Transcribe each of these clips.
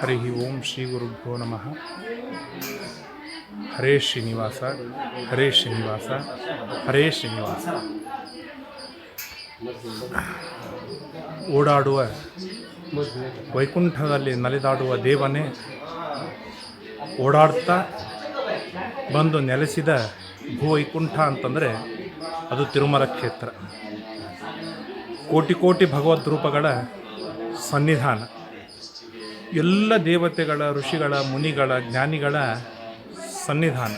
ಹರಿ ಓಂ ಶ್ರೀ ಗುರುಭ್ಯೋ ನಮಃ ಹರೇ ಶ್ರೀನಿವಾಸ ಹರೇ ಶ್ರೀನಿವಾಸ ಹರೇ ಶ್ರೀನಿವಾಸ ಓಡಾಡುವ ವೈಕುಂಠದಲ್ಲಿ ನಲಿದಾಡುವ ದೇವನೇ, ಓಡಾಡ್ತಾ ಬಂದು ನೆಲೆಸಿದ ಭೂವೈಕುಂಠ ಅಂತಂದರೆ ಅದು ತಿರುಮಲ ಕ್ಷೇತ್ರ. ಕೋಟಿ ಕೋಟಿ ಭಗವದ್ ರೂಪಗಳ ಸನ್ನಿಧಾನ. ಎಲ್ಲ ದೇವತೆಗಳ, ಋಷಿಗಳ, ಮುನಿಗಳ, ಜ್ಞಾನಿಗಳ ಸನ್ನಿಧಾನ.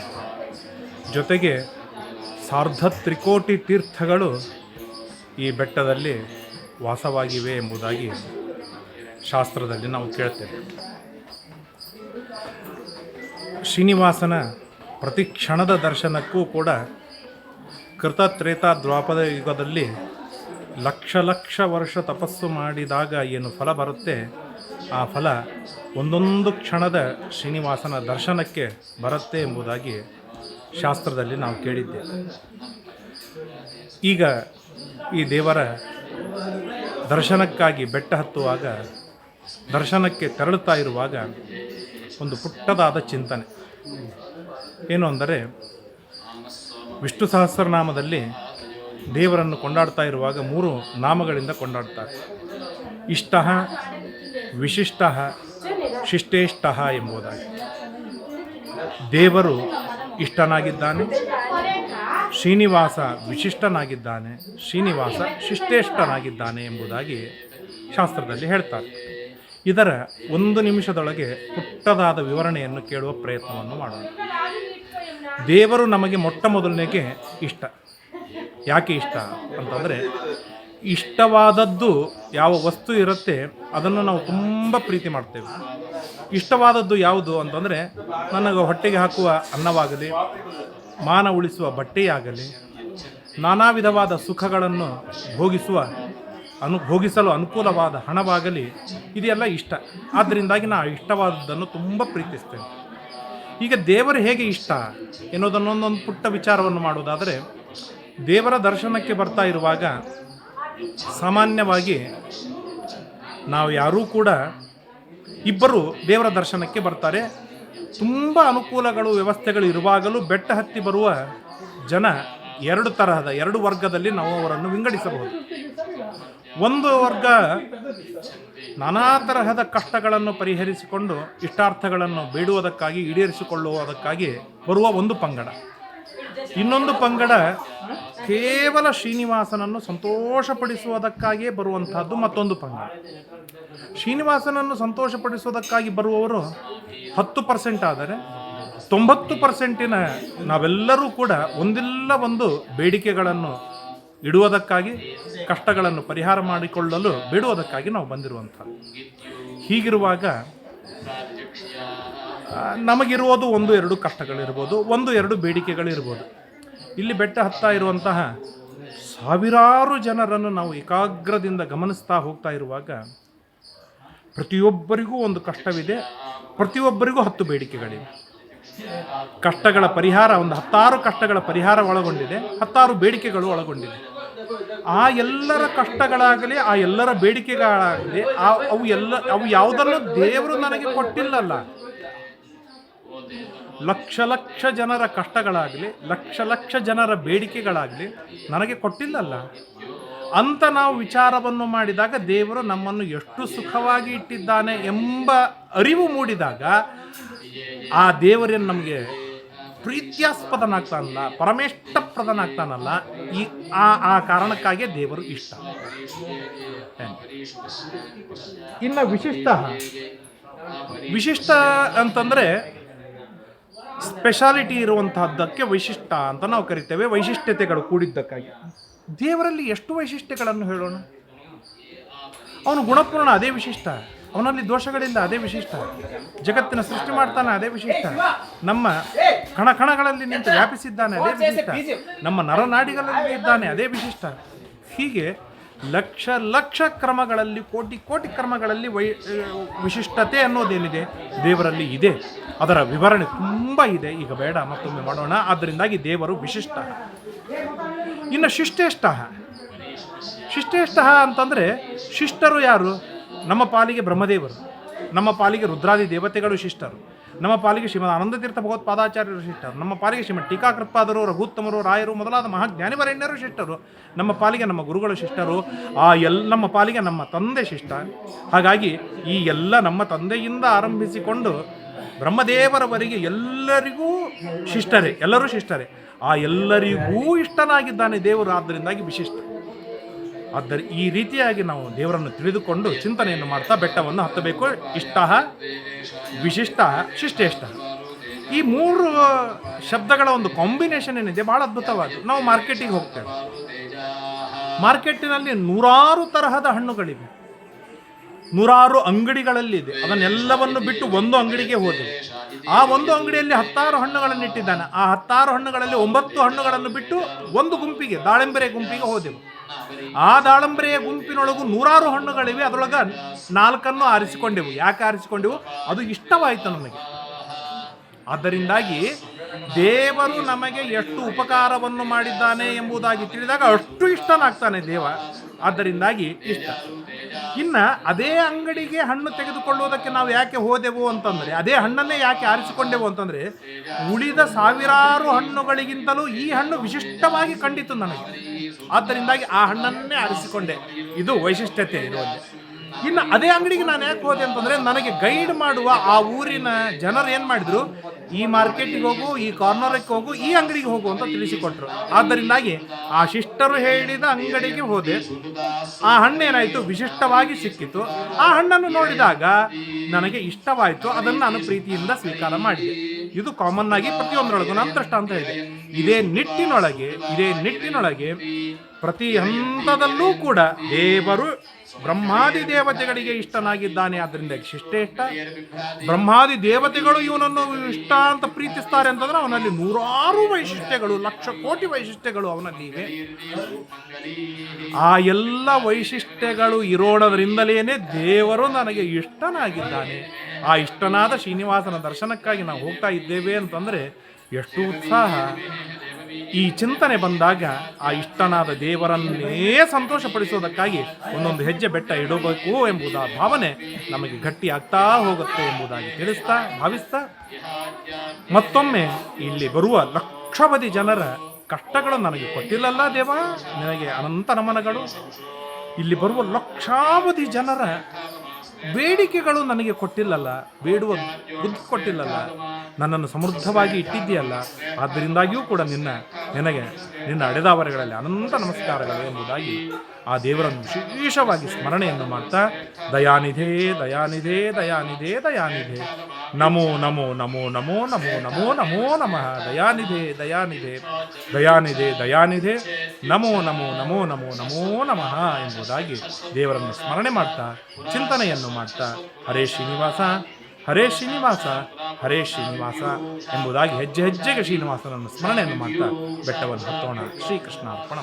ಜೊತೆಗೆ ಸಾರ್ಧ ತ್ರಿಕೋಟಿ ತೀರ್ಥಗಳು ಈ ಬೆಟ್ಟದಲ್ಲಿ ವಾಸವಾಗಿವೆ ಎಂಬುದಾಗಿ ಶಾಸ್ತ್ರದಲ್ಲಿ ನಾವು ಕೇಳ್ತೇವೆ. ಶ್ರೀನಿವಾಸನ ಪ್ರತಿ ಕ್ಷಣದ ದರ್ಶನಕ್ಕೂ ಕೂಡ ಕೃತತ್ರೇತ ದ್ವಾಪದ ಯುಗದಲ್ಲಿ ಲಕ್ಷ ಲಕ್ಷ ವರ್ಷ ತಪಸ್ಸು ಮಾಡಿದಾಗ ಏನು ಫಲ ಬರುತ್ತೆ? ಆ ಫಲ ಒಂದೊಂದು ಕ್ಷಣದ ಶ್ರೀನಿವಾಸನ ದರ್ಶನಕ್ಕೆ ಬರುತ್ತೆ ಎಂಬುದಾಗಿ ಶಾಸ್ತ್ರದಲ್ಲಿ ನಾವು ಕೇಳಿದ್ದೇವೆ ಈಗ ಈ ದೇವರ ದರ್ಶನಕ್ಕಾಗಿ ಬೆಟ್ಟ ಹತ್ತುವಾಗ, ದರ್ಶನಕ್ಕೆ ತೆರಳುತ್ತಾ ಇರುವಾಗ ಒಂದು ಪುಟ್ಟದಾದ ಚಿಂತನೆ. ಏನು ಅಂದರೆ, ವಿಷ್ಣು ಸಹಸ್ರನಾಮದಲ್ಲಿ ದೇವರನ್ನು ಕೊಂಡಾಡ್ತಾ ಇರುವಾಗ ಮೂರು ನಾಮಗಳಿಂದ ಕೊಂಡಾಡ್ತಾರೆ. ಇಷ್ಟ ವಿಶಿಷ್ಟ, ಶಿಷ್ಟೇಷ್ಟ ಎಂಬುದಾಗಿ. ದೇವರು ಇಷ್ಟನಾಗಿದ್ದಾನೆ, ಶ್ರೀನಿವಾಸ ವಿಶಿಷ್ಟನಾಗಿದ್ದಾನೆ, ಶ್ರೀನಿವಾಸ ಶಿಷ್ಟೇಷ್ಟನಾಗಿದ್ದಾನೆ ಎಂಬುದಾಗಿ ಶಾಸ್ತ್ರದಲ್ಲಿ ಹೇಳ್ತಾರೆ. ಇದರ ಒಂದು ನಿಮಿಷದೊಳಗೆ ಪುಟ್ಟದಾದ ವಿವರಣೆಯನ್ನು ಕೇಳುವ ಪ್ರಯತ್ನವನ್ನು ಮಾಡೋಣ. ದೇವರು ನಮಗೆ ಮೊಟ್ಟ ಮೊದಲನೇಗೆ ಇಷ್ಟ. ಯಾಕೆ ಇಷ್ಟ ಅಂತಂದರೆ ಇಷ್ಟವಾದದ್ದು ಯಾವ ವಸ್ತು ಇರುತ್ತೆ ಅದನ್ನು ನಾವು ತುಂಬ ಪ್ರೀತಿ ಮಾಡ್ತೇವೆ. ಇಷ್ಟವಾದದ್ದು ಯಾವುದು ಅಂತಂದರೆ ನನಗೆ ಹೊಟ್ಟೆಗೆ ಹಾಕುವ ಅನ್ನವಾಗಲಿ, ಮಾನ ಉಳಿಸುವ ಬಟ್ಟೆಯಾಗಲಿ, ನಾನಾ ವಿಧವಾದ ಸುಖಗಳನ್ನು ಭೋಗಿಸುವ ಅನು, ಭೋಗಿಸಲು ಅನುಕೂಲವಾದ ಹಣವಾಗಲಿ, ಇದೆಲ್ಲ ಇಷ್ಟ. ಆದ್ದರಿಂದಾಗಿ ನಾನು ಇಷ್ಟವಾದದ್ದನ್ನು ತುಂಬ ಪ್ರೀತಿಸ್ತೇನೆ. ಈಗ ದೇವರು ಹೇಗೆ ಇಷ್ಟ ಎನ್ನುವುದನ್ನೊಂದೊಂದು ಪುಟ್ಟ ವಿಚಾರವನ್ನು ಮಾಡುವುದಾದರೆ, ದೇವರ ದರ್ಶನಕ್ಕೆ ಬರ್ತಾ ಇರುವಾಗ ಸಾಮಾನ್ಯವಾಗಿ ನಾವು ಯಾರೂ ಕೂಡ ಇಬ್ಬರು ದೇವರ ದರ್ಶನಕ್ಕೆ ಬರ್ತಾರೆ. ತುಂಬ ಅನುಕೂಲಗಳು, ವ್ಯವಸ್ಥೆಗಳು ಇರುವಾಗಲೂ ಬೆಟ್ಟ ಹತ್ತಿ ಬರುವ ಜನ ಎರಡು ತರಹದ, ಎರಡು ವರ್ಗದಲ್ಲಿ ನಾವು ಅವರನ್ನು ವಿಂಗಡಿಸಬಹುದು. ಒಂದು ವರ್ಗ ನಾನಾ ತರಹದ ಕಷ್ಟಗಳನ್ನು ಪರಿಹರಿಸಿಕೊಂಡು ಇಷ್ಟಾರ್ಥಗಳನ್ನು ಬೇಡುವುದಕ್ಕಾಗಿ, ಈಡೇರಿಸಿಕೊಳ್ಳುವುದಕ್ಕಾಗಿ ಬರುವ ಒಂದು ಪಂಗಡ. ಇನ್ನೊಂದು ಪಂಗಡ ಕೇವಲ ಶ್ರೀನಿವಾಸನನ್ನು ಸಂತೋಷಪಡಿಸುವುದಕ್ಕಾಗಿಯೇ ಬರುವಂತಹದ್ದು ಮತ್ತೊಂದು ಪಂಗ. ಶ್ರೀನಿವಾಸನನ್ನು ಸಂತೋಷಪಡಿಸುವುದಕ್ಕಾಗಿ ಬರುವವರು ಹತ್ತು ಪರ್ಸೆಂಟ್ ಆದರೆ ತೊಂಬತ್ತು ಪರ್ಸೆಂಟಿನ ನಾವೆಲ್ಲರೂ ಕೂಡ ಒಂದಿಲ್ಲ ಒಂದು ಬೇಡಿಕೆಗಳನ್ನು ಇಡುವುದಕ್ಕಾಗಿ, ಕಷ್ಟಗಳನ್ನು ಪರಿಹಾರ ಮಾಡಿಕೊಳ್ಳಲು ಬಿಡುವುದಕ್ಕಾಗಿ ನಾವು ಬಂದಿರುವಂಥ ಹೀಗಿರುವಾಗ ನಮಗಿರುವುದು ಒಂದು ಎರಡು ಕಷ್ಟಗಳಿರ್ಬೋದು, ಒಂದು ಎರಡು ಬೇಡಿಕೆಗಳಿರ್ಬೋದು. ಇಲ್ಲಿ ಬೆಟ್ಟ ಹತ್ತಾ ಇರುವಂತಹ ಸಾವಿರಾರು ಜನರನ್ನು ನಾವು ಏಕಾಗ್ರದಿಂದ ಗಮನಿಸ್ತಾ ಹೋಗ್ತಾ ಇರುವಾಗ ಪ್ರತಿಯೊಬ್ಬರಿಗೂ ಒಂದು ಕಷ್ಟವಿದೆ, ಪ್ರತಿಯೊಬ್ಬರಿಗೂ ಹತ್ತು ಬೇಡಿಕೆಗಳಿವೆ. ಕಷ್ಟಗಳ ಪರಿಹಾರ, ಒಂದು ಹತ್ತಾರು ಕಷ್ಟಗಳ ಪರಿಹಾರ ಒಳಗೊಂಡಿದೆ, ಹತ್ತಾರು ಬೇಡಿಕೆಗಳು ಒಳಗೊಂಡಿದೆ. ಆ ಎಲ್ಲರ ಕಷ್ಟಗಳಾಗಲಿ, ಆ ಎಲ್ಲರ ಬೇಡಿಕೆಗಳಾಗಲಿ, ಆ ಅವು ಎಲ್ಲ ಅವು ಯಾವುದನ್ನು ದೇವರು ನನಗೆ ಕೊಟ್ಟಿಲ್ಲಲ್ಲ. ಲಕ್ಷ ಲಕ್ಷ ಜನರ ಕಷ್ಟಗಳಾಗಲಿ, ಲಕ್ಷ ಲಕ್ಷ ಜನರ ಬೇಡಿಕೆಗಳಾಗಲಿ ನನಗೆ ಕೊಟ್ಟಿಲ್ಲಲ್ಲ. ಅಂತ ನಾವು ವಿಚಾರವನ್ನು ಮಾಡಿದಾಗ ದೇವರು ನಮ್ಮನ್ನು ಎಷ್ಟು ಸುಖವಾಗಿ ಇಟ್ಟಿದ್ದಾನೆ ಎಂಬ ಅರಿವು ಮೂಡಿದಾಗ ಆ ದೇವರೇನು ನಮಗೆ ಪ್ರೀತ್ಯಾಸ್ಪದನಾಗ್ತಾನಲ್ಲ, ಪರಮೇಷ್ಟಪ್ರದನಾಗ್ತಾನಲ್ಲ, ಈ ಆ ಆ ಕಾರಣಕ್ಕಾಗಿ ದೇವರು ಇಷ್ಟ. ಇನ್ನು ವಿಶಿಷ್ಟ ವಿಶಿಷ್ಟ ಅಂತಂದರೆ ಸ್ಪೆಷಾಲಿಟಿ ಇರುವಂತಹದ್ದಕ್ಕೆ ವೈಶಿಷ್ಟ ಅಂತ ನಾವು ಕರಿತೇವೆ. ವೈಶಿಷ್ಟ್ಯತೆಗಳು ಕೂಡಿದ್ದಕ್ಕಾಗಿ. ದೇವರಲ್ಲಿ ಎಷ್ಟು ವೈಶಿಷ್ಟ್ಯಗಳನ್ನು ಹೇಳೋಣ? ಅವನು ಗುಣಪೂರ್ಣ ಅದೇ ವಿಶಿಷ್ಟ ಅವನಲ್ಲಿ ದೋಷಗಳಿಂದ ಅದೇ ವಿಶಿಷ್ಟ ಜಗತ್ತಿನ ಸೃಷ್ಟಿ ಮಾಡ್ತಾನೆ ಅದೇ ವಿಶಿಷ್ಟ ನಮ್ಮ ಕಣ ಕಣಗಳಲ್ಲಿ ನಿಂತು ವ್ಯಾಪಿಸಿದ್ದಾನೆ ಅದೇ ವಿಶಿಷ್ಟ ನಮ್ಮ ನರನಾಡಿಗಳಲ್ಲಿ ಇದ್ದಾನೆ ಅದೇ ವಿಶಿಷ್ಟ ಹೀಗೆ ಲಕ್ಷ ಲಕ್ಷ ಕ್ರಮಗಳಲ್ಲಿ, ಕೋಟಿ ಕೋಟಿ ಕ್ರಮಗಳಲ್ಲಿ ವೈ ವಿಶಿಷ್ಟತೆ ಅನ್ನೋದೇನಿದೆ, ದೇವರಲ್ಲಿ ಇದೆ. ಅದರ ವಿವರಣೆ ತುಂಬ ಇದೆ. ಈಗ ಬೇಡ, ಮತ್ತೊಮ್ಮೆ ಮಾಡೋಣ. ಆದ್ದರಿಂದಾಗಿ ದೇವರು ವಿಶಿಷ್ಟ. ಇನ್ನು ಶಿಷ್ಟೇಷ್ಟ. ಶಿಷ್ಟೇಷ್ಟ ಅಂತಂದರೆ, ಶಿಷ್ಟರು ಯಾರು? ನಮ್ಮ ಪಾಲಿಗೆ ಬ್ರಹ್ಮದೇವರು. ನಮ್ಮ ಪಾಲಿಗೆ ರುದ್ರಾದಿ ದೇವತೆಗಳು ಶಿಷ್ಟರು. ನಮ್ಮ ಪಾಲಿಗೆ ಶ್ರೀಮದ್ ಆನಂದತೀರ್ಥ ಭಗವತ್ಪಾದಾಚಾರ್ಯರು ಶಿಷ್ಟರು, ನಮ್ಮ ಪಾಲಿಗೆ ಶ್ರೀಮದ್ ಟೀಕಾಕೃತ್ಪಾದರು, ರಘುತ್ತಮರು, ರಾಯರು ಮೊದಲಾದ ಮಹಾಜ್ಞಾನಿವರೆಣ್ಯರು ಶಿಷ್ಟರು, ನಮ್ಮ ಪಾಲಿಗೆ ನಮ್ಮ ಗುರುಗಳು ಶಿಷ್ಟರು, ಆ ಎಲ್ ನಮ್ಮ ಪಾಲಿಗೆ ನಮ್ಮ ತಂದೆ ಶಿಷ್ಟ. ಹಾಗಾಗಿ ಈ ಎಲ್ಲ ನಮ್ಮ ತಂದೆಯಿಂದ ಆರಂಭಿಸಿಕೊಂಡು ಬ್ರಹ್ಮದೇವರವರೆಗೆ ಎಲ್ಲರಿಗೂ ಶಿಷ್ಟರೇ, ಎಲ್ಲರೂ ಶಿಷ್ಟರೇ. ಆ ಎಲ್ಲರಿಗೂ ಇಷ್ಟನಾಗಿದ್ದಾನೆ ದೇವರು, ಆದ್ದರಿಂದಾಗಿ ವಿಶಿಷ್ಟ. ಆದ್ದರಿಂದ ಈ ರೀತಿಯಾಗಿ ನಾವು ದೇವರನ್ನು ತಿಳಿದುಕೊಂಡು ಚಿಂತನೆಯನ್ನು ಮಾಡ್ತಾ ಬೆಟ್ಟವನ್ನು ಹತ್ತಬೇಕು. ಇಷ್ಟ ವಿಶಿಷ್ಟ ಶಿಷ್ಟೇಷ್ಟ ಈ ಮೂರು ಶಬ್ದಗಳ ಒಂದು ಕಾಂಬಿನೇಷನ್ ಏನಿದೆ ಬಹಳ ಅದ್ಭುತವಾದ ನಾವು ಮಾರ್ಕೆಟಿಗೆ ಹೋಗ್ತೇವೆ. ಮಾರ್ಕೆಟಿನಲ್ಲಿ ನೂರಾರು ತರಹದ ಹಣ್ಣುಗಳಿವೆ. ನೂರಾರು ಅಂಗಡಿಗಳಲ್ಲಿದೆ ಅದನ್ನೆಲ್ಲವನ್ನು ಬಿಟ್ಟು ಒಂದು ಅಂಗಡಿಗೆ ಹೋದೆ. ಆ ಒಂದು ಅಂಗಡಿಯಲ್ಲಿ ಹತ್ತಾರು ಹಣ್ಣುಗಳನ್ನು ಇಟ್ಟಿದ್ದಾನೆ. ಆ ಹತ್ತಾರು ಹಣ್ಣುಗಳಲ್ಲಿ ಒಂಬತ್ತು ಹಣ್ಣುಗಳನ್ನು ಬಿಟ್ಟು ಒಂದು ಗುಂಪಿಗೆ ದಾಳಿಂಬರೆ ಗುಂಪಿಗೆ ಹೋದೆವು. ಆ ದಾಳಂಬರಿಯ ಗುಂಪಿನೊಳಗೂ ನೂರಾರು ಹಣ್ಣುಗಳಿವೆ. ಅದರೊಳಗ ನಾಲ್ಕನ್ನು ಆರಿಸಿಕೊಂಡೆವು. ಯಾಕೆ ಆರಿಸಿಕೊಂಡೆವು? ಅದು ಇಷ್ಟವಾಯಿತು ನಮಗೆ. ಆದ್ದರಿಂದಾಗಿ ದೇವರು ನಮಗೆ ಎಷ್ಟು ಉಪಕಾರವನ್ನು ಮಾಡಿದ್ದಾನೆ ಎಂಬುದಾಗಿ ತಿಳಿದಾಗ ಅಷ್ಟು ಇಷ್ಟನಾಗ್ತಾನೆ ದೇವ. ಆದ್ದರಿಂದಾಗಿ ಇಷ್ಟ. ಇನ್ನ ಅದೇ ಅಂಗಡಿಗೆ ಹಣ್ಣು ತೆಗೆದುಕೊಳ್ಳುವುದಕ್ಕೆ ನಾವು ಯಾಕೆ ಹೋದೆವು ಅಂತಂದ್ರೆ, ಅದೇ ಹಣ್ಣನ್ನೇ ಯಾಕೆ ಆರಿಸಿಕೊಂಡೆವು ಅಂತಂದ್ರೆ, ಉಳಿದ ಸಾವಿರಾರು ಹಣ್ಣುಗಳಿಗಿಂತಲೂ ಈ ಹಣ್ಣು ವಿಶಿಷ್ಟವಾಗಿ ಕಂಡಿತು ನನಗೆ. ಆದ್ದರಿಂದಾಗಿ ಆ ಹಣ್ಣನ್ನೇ ಆರಿಸಿಕೊಂಡೆ. ಇದು ವೈಶಿಷ್ಟ್ಯತೆ ಇರುವಲ್ಲಿ. ಇನ್ನು ಅದೇ ಅಂಗಡಿಗೆ ನಾನು ಯಾಕೆ ಹೋದೆ ಅಂತಂದರೆ ನನಗೆ ಗೈಡ್ ಮಾಡುವ ಆ ಊರಿನ ಜನರು ಏನು ಮಾಡಿದ್ರು, ಈ ಮಾರ್ಕೆಟಿಗೆ ಹೋಗು, ಈ ಕಾರ್ನರಕ್ಕೆ ಹೋಗು, ಈ ಅಂಗಡಿಗೆ ಹೋಗು ಅಂತ ತಿಳಿಸಿಕೊಟ್ರು. ಆದ್ದರಿಂದಾಗಿ ಆ ಶಿಷ್ಟರು ಹೇಳಿದ ಅಂಗಡಿಗೆ ಹೋದೆ. ಆ ಹಣ್ಣೇನಾಯಿತು ವಿಶಿಷ್ಟವಾಗಿ ಸಿಕ್ಕಿತು. ಆ ಹಣ್ಣನ್ನು ನೋಡಿದಾಗ ನನಗೆ ಇಷ್ಟವಾಯಿತು. ಅದನ್ನು ನಾನು ಪ್ರೀತಿಯಿಂದ ಸ್ವೀಕಾರ ಮಾಡಿದೆ. ಇದು ಕಾಮನ್ ಆಗಿ ಪ್ರತಿಯೊಂದರೊಳಗೂ ನಾನು ದೃಷ್ಟಾಂತ ಇದೆ ಇದೇ ನಿಟ್ಟಿನೊಳಗೆ ಇದೇ ನಿಟ್ಟಿನೊಳಗೆ ಪ್ರತಿ ಹಂತದಲ್ಲೂ ಕೂಡ ದೇವರು ಬ್ರಹ್ಮಾದಿ ದೇವತೆಗಳಿಗೆ ಇಷ್ಟನಾಗಿದ್ದಾನೆ ಆದ್ದರಿಂದ ಶಿಷ್ಟೇಷ್ಟ ಬ್ರಹ್ಮಾದಿ ದೇವತೆಗಳು ಇವನನ್ನು ಇಷ್ಟ ಅಂತ ಪ್ರೀತಿಸ್ತಾರೆ ಅಂತಂದ್ರೆ ಅವನಲ್ಲಿ ನೂರಾರು ವೈಶಿಷ್ಟ್ಯಗಳು ಲಕ್ಷ ಕೋಟಿ ವೈಶಿಷ್ಟ್ಯಗಳು ಅವನಲ್ಲಿ ಇವೆ ಆ ಎಲ್ಲ ವೈಶಿಷ್ಟ್ಯಗಳು ಇರೋಣದ್ರಿಂದಲೇನೆ ದೇವರು ನನಗೆ ಇಷ್ಟನಾಗಿದ್ದಾನೆ ಆ ಇಷ್ಟನಾದ ಶ್ರೀನಿವಾಸನ ದರ್ಶನಕ್ಕಾಗಿ ನಾವು ಹೋಗ್ತಾ ಇದ್ದೇವೆ ಅಂತಂದರೆ ಎಷ್ಟು ಉತ್ಸಾಹ. ಈ ಚಿಂತನೆ ಬಂದಾಗ ಆ ಇಷ್ಟನಾದ ದೇವರನ್ನೇ ಸಂತೋಷಪಡಿಸೋದಕ್ಕಾಗಿ ಒಂದೊಂದು ಹೆಜ್ಜೆ ಬೆಟ್ಟ ಇಡಬೇಕು ಎಂಬುದ ಭಾವನೆ ನಮಗೆ ಗಟ್ಟಿ ಆಗ್ತಾ ಹೋಗುತ್ತೆ ಎಂಬುದಾಗಿ ತಿಳಿಸ್ತಾ, ಭಾವಿಸ್ತಾ, ಮತ್ತೊಮ್ಮೆ ಇಲ್ಲಿ ಬರುವ ಲಕ್ಷಾವಧಿ ಜನರ ಕಷ್ಟಗಳು ನನಗೆ ಕೊಟ್ಟಿಲ್ಲಲ್ಲ ದೇವ, ನಿನಗೆ ಅನಂತ ನಮನಗಳು. ಇಲ್ಲಿ ಬರುವ ಲಕ್ಷಾವಧಿ ಜನರ ಬೇಡಿಕೆಗಳು ನನಗೆ ಕೊಟ್ಟಿಲ್ಲಲ್ಲ ಬೇಡುವ ಬುದ್ಧಿ ಕೊಟ್ಟಿಲ್ಲಲ್ಲ ನನ್ನನ್ನು ಸಮೃದ್ಧವಾಗಿ ಇಟ್ಟಿದ್ದೀಯಲ್ಲ, ಆದ್ದರಿಂದಾಗಿಯೂ ಕೂಡ ನಿನ್ನ, ನಿನಗೆ, ನಿನ್ನ ಅಡೆದಾವರೆಗಳಲ್ಲಿ ಅನಂತ ನಮಸ್ಕಾರಗಳು ಎಂಬುದಾಗಿ ಆ ದೇವರನ್ನು ವಿಶೇಷವಾಗಿ ಸ್ಮರಣೆಯನ್ನು ಮಾಡ್ತಾ, ದಯಾನಿಧೇ, ದಯಾನಿಧೆ ದಯಾನಿಧೇ, ದಯಾನಿಧೆ. ನಮೋ ನಮೋ ನಮೋ ನಮೋ ನಮೋ ನಮೋ ನಮೋ ನಮಃ. ದಯಾನಿಧೆ ದಯಾನಿಧೆ ದಯಾನಿಧೆ ದಯಾನಿಧೆ. ನಮೋ ನಮೋ ನಮೋ ನಮೋ ನಮೋ ನಮಃ ಎಂಬುದಾಗಿ ದೇವರನ್ನು ಸ್ಮರಣೆ ಮಾಡ್ತಾ, ಚಿಂತನೆಯನ್ನು ಮಾಡ್ತಾ, ಹರೇ ಶ್ರೀನಿವಾಸ. ಹರೇ ಶ್ರೀನಿವಾಸ ಹರೇ ಶ್ರೀನಿವಾಸ ಎಂಬುದಾಗಿ ಹೆಜ್ಜೆ ಹೆಜ್ಜೆಗೆ ಶ್ರೀನಿವಾಸನನ್ನು ಸ್ಮರಣೆಯನ್ನು ಮಾಡ್ತಾ ಬೆಟ್ಟವನ್ನು ಹತ್ತೋಣ. ಶ್ರೀಕೃಷ್ಣ ಅರ್ಪಣ